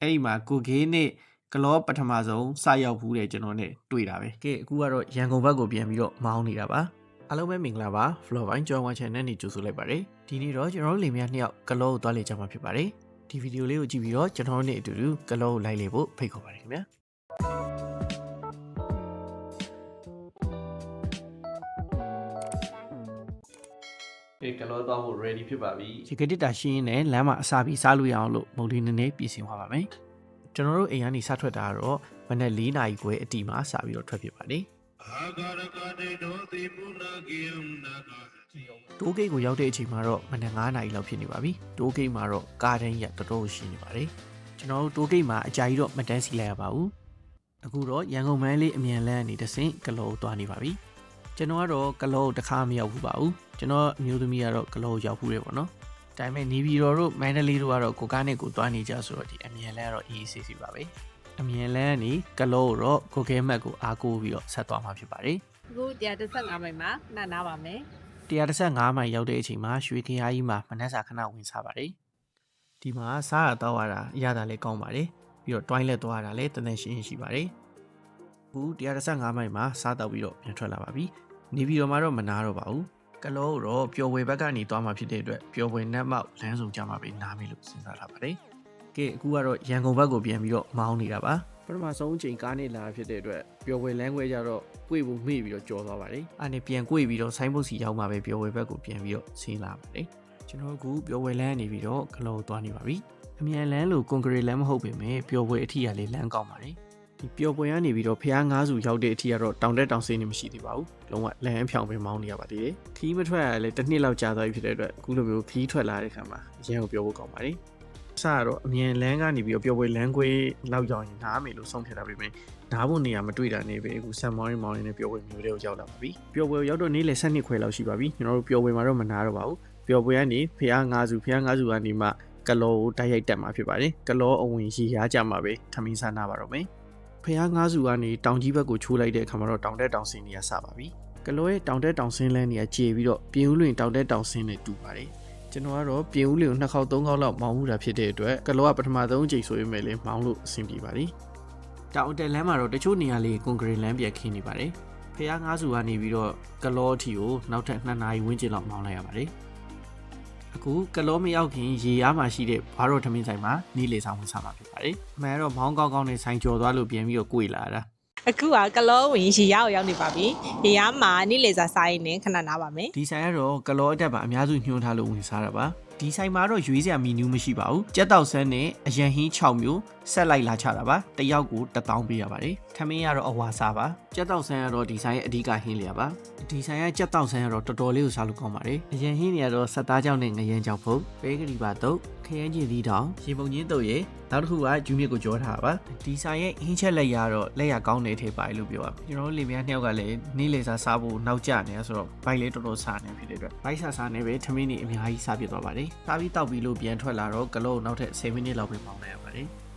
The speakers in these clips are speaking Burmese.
အဲ့ဒီမှာကိုဂေးနဲ့ကလောပထမဆုံးစရောက်ဘူးတယ်ကျွန်တော်နဲ့တွေ့တာပဲကဲအခုကတော့ရန်ကုန်ဘက်ကိုပြန်ပြီးတော့မောင်းနေတာပါအားလုံးပဲမင်္ဂလာပါ Flow Wine Join One Channel နဲ့ကြိုဆိုလိုက်ပါတယ်ဒီနေ့တော့ကျွန်တော်တို့လင်မယားနှစ်ယောက်ကလောကိုသွားလေကြမှာဖြစ်ပါတယ်ဒီဗီဒီယိုလေးကိုကြည့်ပြီးတော့ကျွန်တော်တို့နဲ့အတူတူကလောကိုလိုက်လေဖို့ဖိတ်ခေါ်ပါတယ်ခင်ဗျာ ဒီကလောသွားဖို့ ready ဖြစ်ပါပြီဒီကတစ်တာရှင်းရင်းနဲ့လမ်းမှာအစာပြီးစားလို့ရအောင်လို့မုံလေးနည်းနည်းပြင်ဆင်သွားပါမယ်ကျွန်တော်တို့အိမ်ကနေစထွက်တာကတော့မနေ့၄နာရီခွဲအတီမှာစပြီးတော့ထွက်ဖြစ်ပါတယ်အာဂရကတေနောတိမုနာကိယံနာကာတိုးဂိတ်ကိုရောက်တဲ့အချိန်မှာတော့မနက်9နာရီလောက်ဖြစ်နေပါပြီတိုးဂိတ်မှာတော့ကားတန်းရတော်တော်ရှိနေပါတယ်ကျွန်တော်တို့တိုးဂိတ်မှာအကြာကြီးတော့မတန်းစီလိုက်ရပါဘူးအခုတော့ရန်ကုန်မန်းလေးအမြန်လန်းအနေတဆင့်ကလောကိုသွားနေပါပြီ ကျွန်တော်ကတော့ကလောကိုတစ်ခါမရောက်ဘူးပါဘူးကျွန်တော်အမျိုးသမီးကတော့ကလောကိုရောက်ဘူးတယ်ပေါ့နော်ဒါပေမဲ့နေပြည်တော်တို့မန္တလေးတို့ကတော့ကိုကားနဲ့ကိုသွားနေကြဆိုတော့ဒီအမြန်လန်းကတော့အေးအေးဆေးဆေးပါပဲအမြန်လန်းကနေကလောကိုတော့ကိုကဲမက်ကိုအားကိုးပြီးတော့ဆက်သွားမှာဖြစ်ပါတယ်အခု135မိုင်မှာနှံ့နာပါမယ်135မိုင်ရောက်တဲ့အချိန်မှာရွှေခရားကြီးမှာမနက်စာခဏဝင်စားပါတယ်။ဒီမှာစားရတော့ရတာအရသာလည်းကောင်းပါတယ်။ပြီးတော့ toilet သွားရတာလည်းတန်တန်ရှင်းရှင်းရှိပါတယ်။အခု135မိုင်မှာစားတော့ပြီးတော့ပြန်ထွက်လာပါပြီ။ နေပြီးတော့မှတော့မနာတော့ပါဘူး။ကလောတော့ပျော်ဝေဘက်ကနေသွားမှာဖြစ်တဲ့အတွက်ပျော်ဝေနက်မောက်လမ်းဆောင်ကြမှာပဲနားမယ်လို့စဉ်းစားထားပါတယ်။ကဲအခုကတော့ရန်ကုန်ဘက်ကိုပြန်ပြီးတော့မောင်းနေတာပါ။ပထမဆုံးအချိန်ကားနဲ့လာဖြစ်တဲ့အတွက်ပျော်ဝေလမ်းခွဲကြတော့ကိုယ့်ဘူးမေ့ပြီးတော့ကြော်သွားပါတယ်။အဲ့နဲ့ပြန်ကိုယ့်ပြီးတော့ဆိုင်းဘုတ်စီရောက်မှာပဲပျော်ဝေဘက်ကိုပြန်ပြီးတော့ဆင်းလာပါတယ်။ကျွန်တော်အခုပျော်ဝေလမ်းနေပြီးတော့ကလောသွားနေပါပြီ။အမြန်လမ်းလို့ကွန်ကရစ်လမ်းမဟုတ်ပေမဲ့ပျော်ဝေအထီကလေးလမ်းကောင်းပါတယ်။ ဒီပျော်ပွဲကနေပြီးတော့ဖျားငါးစုရောက်တဲ့အထိကတော့တောင်တက်တောင်ဆင်းနေမရှိသေးပါဘူး။လုံးဝလမ်းအဖြောင်ပဲမောင်းနေရပါသေးတယ်။ခီးမထွက်ရလဲတစ်နှစ်လောက်ကြာသွားပြီဖြစ်တဲ့အတွက်အခုလိုမျိုးခီးထွက်လာတဲ့ခါမှာအရင်ကိုပြောဖို့ကောင်းပါတယ်။စကတော့အမြန်လမ်းကနေပြီးတော့ပျော်ပွဲလမ်းခွေးလောက်ရောက်ရင်နားမယ်လို့ဆုံးဖြတ်တာပဲ။နားဖို့နေရာမတွေ့တာနေပဲအခုဆမ်မောင်းရင်မောင်းရင်နဲ့ပျော်ပွဲမျိုးတွေကိုရောက်လာပါပြီ။ပျော်ပွဲရောက်တော့နေ့လယ်7နှစ်ခွဲလောက်ရှိပါပြီ။ကျွန်တော်တို့ပျော်ပွဲမှာတော့မနာတော့ပါဘူး။ပျော်ပွဲကနေဖျားငါးစုဖျားငါးစုကနေမှကလောကိုတိုက်ရိုက်တက်မှာဖြစ်ပါတယ်။ကလောအဝင်ရေရားကြမှာပဲထမင်းစားနာပါတော့မယ်။ ဖះငါးစုကနေတောင်ကြီးဘက်ကိုချိုးလိုက်တဲ့အခါမှာတော့တောင်တက်တောင်ဆင်းနေရစပါပြီ။ကလောရဲ့တောင်တက်တောင်ဆင်းလန်းနေရကျေပြီးတော့ပြင်ဦးလွင်တောင်တက်တောင်ဆင်းနဲ့တူပါတယ်။ကျွန်တော်ကတော့ပြင်ဦးလွင်ကိုနှစ်ခေါက်သုံးခေါက်လောက်မောင်းမှုတာဖြစ်တဲ့အတွက်ကလောကပထမဆုံးအကြိမ်ဆိုရင်ပဲလေမောင်းလို့အဆင်ပြေပါလိ။တောင်တက်လမ်းမှာတော့တချို့နေရာလေးကွန်ကရစ်လမ်းပြန်ခင်းနေပါတယ်။ဖះငါးစုကနေပြီးတော့ကလောအထီကိုနောက်ထပ်2နာရီဝန်းကျင်လောက်မောင်းလိုက်ရပါတယ်။ အခုကလောမရောက်ခင်ရေရားမှာရှိတဲ့ဘာတော်ထမင်းဆိုင်မှာနေလေဆောင်ဝင်စားမှာဖြစ်ပါတယ်။အမှန်တော့မောင်းကောင်းကောင်းနဲ့ဆိုင်ကျော်သွားလို့ပြန်ပြီးတော့ကိုွေလာတာအခုကကလောဝင်ရေရအောင်ရောက်နေပါပြီရေရမှာနေ့လေစာစားရင်လည်းခဏနာပါမယ်ဒီဆိုင်ကတော့ကလောအတက်ပါအများစုညှိုးထားလို့ဝင်စားတာပါဒီဆိုင်မှာတော့ရွေးစရာမီနူးမရှိပါဘူးကြက်တောက်ဆန်းနဲ့အရန်ဟင်း6မျိုး ဆက်လိုက်လာချတာပါတယောက်ကို1000ပေးရပါတယ်ထမင်းကတော့အဝါစားပါကြက်တောက်ဆန်းကတော့ဒီဆိုင်ရဲ့အဓိကဟင်းလျာပါဒီဆိုင်ရဲ့ကြက်တောက်ဆန်းကတော့တော်တော်လေးကိုစားလို့ကောင်းပါတယ်အရန်ဟင်းတွေကတော့ဆက်သားကြောင့်နဲ့ငရမ်းကြောင့်ဖို့ပဲကလေးပါတော့ခရမ်းကျင်သီးတောင်ရေပုံချင်းတော့ရေနောက်တစ်ခုကဂျူးမြစ်ကိုကြောထားတာပါဒီဆိုင်ရဲ့ဟင်းချက်လက်ရတော့လက်ရကောင်းနေထေပါတယ်လို့ပြောရကျွန်တော်တို့လင်မယားနှစ်ယောက်ကလည်းနေ့လေစားစားဖို့နောက်ကျနေဆိုတော့ဘိုက်လေးတော်တော်စားနေဖြစ်တဲ့အတွက်ဘိုက်စားစားနေပဲထမင်းတွေအများကြီးစားပြစ်သွားပါတယ်စားပြီးတောက်ပြီးလို့ပြန်ထွက်လာတော့ကလောနောက်ထပ်10မိနစ်လောက်ပဲမောင်းလိုက်ရပါတယ်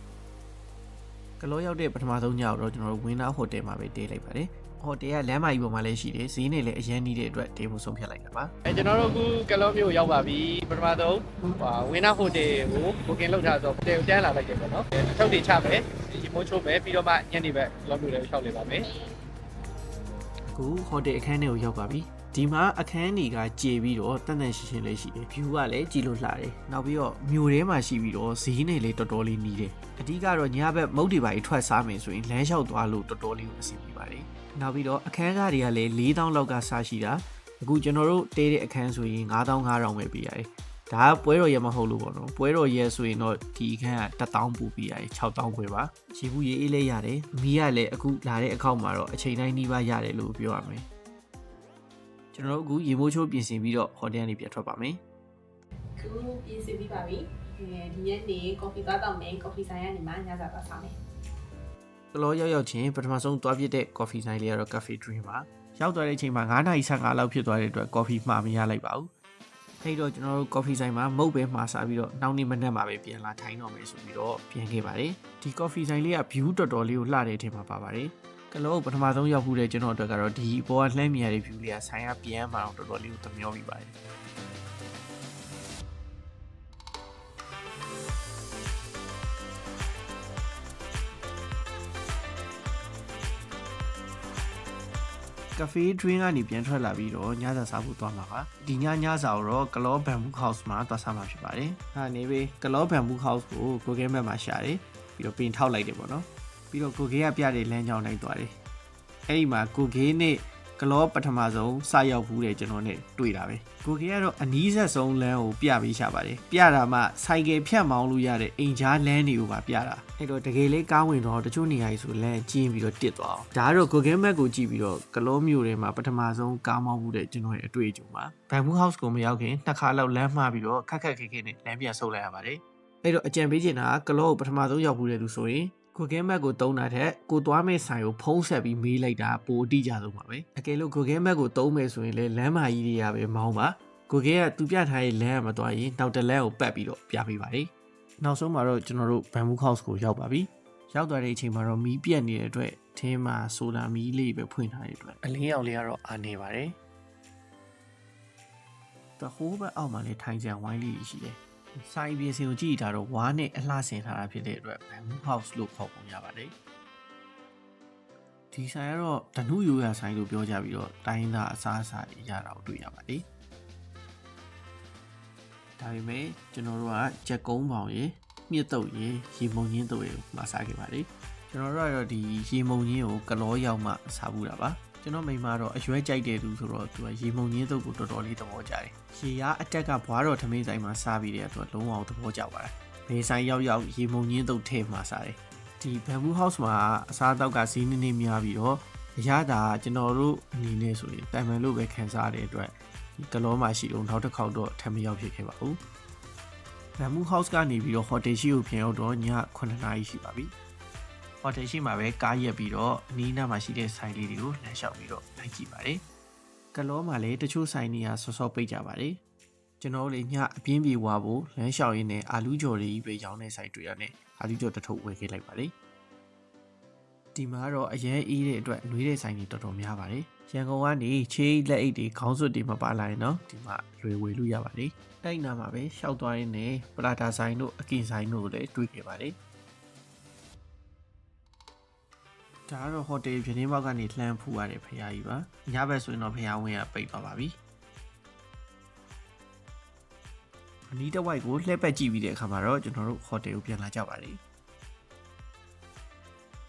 ကလောရောက်တဲ့ပထမဆုံးညတော့ကျွန်တော်တို့ဝင်းနာဟိုတယ်မှာပဲတေးလိုက်ပါတယ်ဟိုတယ်ကလမ်းမကြီးပေါ်မှာလည်းရှိတယ်ဈေးနဲ့လည်းအရင်နေတဲ့အတွက်တေးဖို့ဆုံးဖြတ်လိုက်တာပါအဲကျွန်တော်တို့အခုကလောမျိုးရောက်ပါပြီပထမဆုံးဟာဝင်းနာဟိုတယ်ကိုဘိုကင်လုပ်ထားဆိုတော့ဟိုတယ်ကိုတန်းလာလိုက်တယ်ပေါ့နော်အဲအထုပ်တွေချမယ်ရေမိုးချိုးမယ်ပြီးတော့မှညနေဘက်ကလောမျိုးလေးကိုရှောက်လေပါမယ်အခုဟိုတယ်အခန်းထဲကိုရောက်ပါပြီ ဒီမှာအခန်းတွေကကြေပြီးတော့တန်တန်ရှင်းရှင်းလေးရှိတယ် view ကလည်းကြည့်လို့လှတယ်နောက်ပြီးတော့မြို့ထဲမှာရှိပြီးတော့ဈေးနဲ့လည်းတော်တော်လေးနီးတယ်အဓိကတော့ညဘက်မုတ်တွေပါကြီးထွက်စားမယ်ဆိုရင်လမ်းလျှောက်သွားလို့တော်တော်လေးကိုအဆင်ပြေပါတယ်နောက်ပြီးတော့အခန်းကားတွေကလည်း4000လောက်ကစားရှိတာအခုကျွန်တော်တို့တဲတဲ့အခန်းဆိုရင်9500ပဲပေးရတယ်ဒါကပွဲတော်ရမဟုတ်လို့ပေါ့နော်ပွဲတော်ရဆိုရင်တော့ဒီအခန်းက1000ပူပေးရတယ်6000ခွဲပါရေဘူးရေအေးလေးရတယ်မီးကလည်းအခုလာတဲ့အခောက်မှာတော့အချိန်တိုင်းနှီးပါရတယ်လို့ပြောရမယ် ကျွန်တော်တို့အခုရေမိုးချိုးပြင်ဆင်ပြီးတော့ဟိုတယ်ကနေပြန်ထွက်ပါမယ်ခုပြင်ဆင်ပြီးပါပြီဒီရက်နေကော်ဖီသွားတော့မယ်ကော်ဖီဆိုင်ကနေမှညစာသွားစားမယ်ကလောရောက်ရောက်ချင်းပထမဆုံးသွားပြစ်တဲ့ coffee ဆိုင်လေးကတော့ cafe dream ပါရောက်သွားတဲ့အချိန်မှာ9:55လောက်ဖြစ်သွားတဲ့အတွက် coffee မှာမရလိုက်ပါဘူးအဲ့တော့ကျွန်တော်တို့ coffee ဆိုင်မှာမုတ်ပဲမှာစားပြီးတော့နောက်နေ့မနက်မှာပဲပြန်လာထိုင်တော့မယ်ဆိုပြီးတော့ပြန်ခဲ့ပါတယ်ဒီ coffee ဆိုင်လေးက view တော်တော်လေးကိုလှတဲ့အထင်မှာပါပါတယ် ကလောပထမဆုံးရောက်ခုတဲ့ကျွန်တော်အတွက်ကတော့ဒီအပေါ်ကလှမ်းမြင်ရတဲ့ view လေးကဆိုင်ကပြန်มาတော့တော်တော်လေးကိုသမျောမိပါတယ်ကဖေး drink ကနေပြန်ထွက်လာပြီးတော့ညစာစားဖို့သွားမှာပါဒီညညစာကိုတော့ကလောဘန်ဘူး house မှာသွားစားမှာဖြစ်ပါတယ်ဟာနေပဲကလောဘန်ဘူး house ကို Google Map မှာရှာတယ်ပြီးတော့ပင်ထောက်လိုက်တယ်ပေါ့နော် ပြီးတော့ Google ကပြတဲ့လမ်းကြောင်းလိုက်သွားတယ်အဲ့ဒီမှာ Google နဲ့ကလောပထမဆုံးစရောက်ဘူးတဲ့ကျွန်တော်နဲ့တွေ့တာပဲကိုကေကတော့အနီးဆက်ဆုံးလမ်းကိုပြပေးရှာပါတယ်ပြတာမှဆိုင်ကယ်ဖြတ်မောင်းလို့ရတဲ့အိမ်ကြားလမ်းတွေကိုပါပြတာအဲ့တော့တကယ်လေးကားဝင်တော့တချို့နေရာကြီးဆိုလမ်းကျင်းပြီးတော့တစ်သွားအောင်ဒါကတော့ Google Map ကိုကြည့်ပြီးတော့ကလောမြို့ထဲမှာပထမဆုံးကားမောင်းဘူးတဲ့ကျွန်တော်ရဲ့အတွေ့အကြုံပါ Bamboo House ကိုမရောက်ခင်နှစ်ခါလောက်လမ်းမှားပြီးတော့ခက်ခက်ခဲခဲနဲ့လမ်းပြန်ဆုတ်လိုက်ရပါတယ်အဲ့တော့အကြံပေးချင်တာကကလောကိုပထမဆုံးရောက်ဘူးတဲ့သူဆိုရင် Google Map ကိုတုံးတာထက်ကိုသွားမဲ့ဆိုင်ကိုဖုံးဆက်ပြီးမေးလိုက်တာပိုအတိအကျဆုံးပါပဲအကယ်လို့ Google Map ကိုတုံးမယ်ဆိုရင်လည်းလမ်းမကြီးတွေကပဲမောင်းပါ Google ကသူပြထားတဲ့လမ်းကမသွားရင်နောက်တစ်လမ်းကိုပတ်ပြီးတော့ပြပေးပါတယ်နောက်ဆုံးမှာတော့ကျွန်တော်တို့ Bamboo House ကိုရောက်ပါပြီရောက်သွားတဲ့အချိန်မှာတော့မီးပြတ်နေတဲ့အတွက်ထင်းမှာဆိုလာမီးလေးပဲဖွင့်ထားတဲ့အတွက်အလင်းရောင်လေးကတော့အာနေပါတယ်တဟိုးဘက်အောက်မှာလည်းထိုင်ကြံဝိုင်းလေးရှိတယ် ဆိုင်ပြေစင်ကိုကြည့်တာတော့ဝါးနဲ့အလှဆင်ထားတာဖြစ်တဲ့အတွက် Bamboo House လို့ခေါ်ပုံရပါတယ်ဒီဆိုင်ကတော့ဓနုရိုးရဆိုင်လို့ပြောကြပြီးတော့တိုင်းသားအစားအစာတွေရတာကိုတွေ့ရပါတယ်ဒါပေမဲ့ကျွန်တော်တို့ကချက်ကုန်းပေါင်ရေမြစ်တုပ်ရေရေမုံညင်းတုပ်ရေကိုမစားခဲ့ပါတယ်ကျွန်တော်တို့ကတော့ဒီရေမုံညင်းကိုကလောရောက်မှစားဘူးတာပါ ကျွန်တော်မိမတော့အရွယ်ကြိုက်တဲ့သူဆိုတော့သူကရေမုံညင်းတုပ်ကိုတော်တော်လေးသဘောကျတယ်ရေရအတက်ကဘွားတော်ထမင်းဆိုင်မှာစားပြီးတဲ့အတွက်လုံးဝသဘောကျပါတယ်ဘေးဆိုင်ရောက်ရောက်ရေမုံညင်းတုပ်ထဲမှာစားတယ်ဒီ Bamboo House မှာအစားအသောက်ကဈေးနည်းနည်းများပြီးတော့အရသာကျွန်တော်တို့အနေနဲ့ဆိုရင်တိုင်ပန်လို့ပဲခံစားရတဲ့အတွက်ဒီကလောမှာရှိတော့နောက်တစ်ခေါက်တော့ထပ်မရောက်ဖြစ်ခဲ့ပါဘူး Bamboo House ကနေပြီးတော့ hotel ရှိကိုပြန်ရောက်တော့ည9နာရီရှိပါပြီ။ hotel ရှိမှာပဲကားရက်ပြီးတော့အနီးနားမှာရှိတဲ့ဆိုင်လေးတွေကိုလမ်းလျှောက်ပြီးတော့လိုက်ကြည့်ပါတယ်။ကလောမှာလည်းတချို့ဆိုင်တွေကဆော့ဆော့ပိတ်ကြပါတယ်။ကျွန်တော်တို့လည်းညအပြင်းပြေဝါဖို့လမ်းလျှောက်ရင်းနဲ့အာလူးကြော်တွေကြီးပဲရောင်းတဲ့ဆိုင်တွေ့ရတယ်။အာလူးကြော်တစ်ထုပ်ဝယ်ခဲ့လိုက်ပါတယ်။ဒီမှာတော့အရင်အေးတဲ့အတွက်နှွေးတဲ့ဆိုင်တွေတော်တော်များပါတယ်။ရန်ကုန်ကနေချေးလက်အိတ်တွေခေါင်းစွပ်တွေမပါလာရင်တော့ဒီမှာလွယ်ဝယ်လို့ရပါတယ်။တိုက်နာမှာပဲရှောက်သွားရင်းနဲ့ပလာတာဆိုင်တို့အကင်ဆိုင်တို့ကိုလည်းတွေ့ခဲ့ပါတယ်။ ဒါကတော့ဟိုတယ်ပြင်းပေါက်ကနေလှမ်းဖူးရတဲ့ဖရားကြီးပါ။ညဘက်ဆိုရင်တော့ဖရားဝင်းကပိတ်သွားပါပြီ။အနီးတစ်ဝိုက်ကိုလှည့်ပတ်ကြည့်ပြီးတဲ့အခါမှာတော့ကျွန်တော်တို့ဟိုတယ်ကိုပြန်လာကြပါတယ်။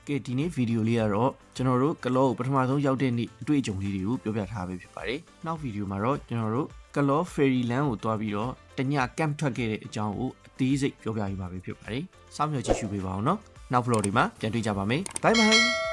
ကဲဒီနေ့ဗီဒီယိုလေးကတော့ကျွန်တော်တို့ကလောကိုပထမဆုံးရောက်တဲ့နေ့အတွေ့အကြုံလေးတွေကိုပြောပြထားပေးဖြစ်ပါတယ်။နောက်ဗီဒီယိုမှာတော့ကျွန်တော်တို့ကလော Ferry Land ကိုတွားပြီးတော့တည camp ထွက်ခဲ့တဲ့အကြောင်းကိုအသေးစိတ်ပြောပြပေးပါပဲဖြစ်ပါတယ်။စောင့်မျှော်ကြည့်ရှုပေးပါအောင်နော်။နောက် vlog တွေမှာပြန်တွေ့ကြပါမယ်။ Bye bye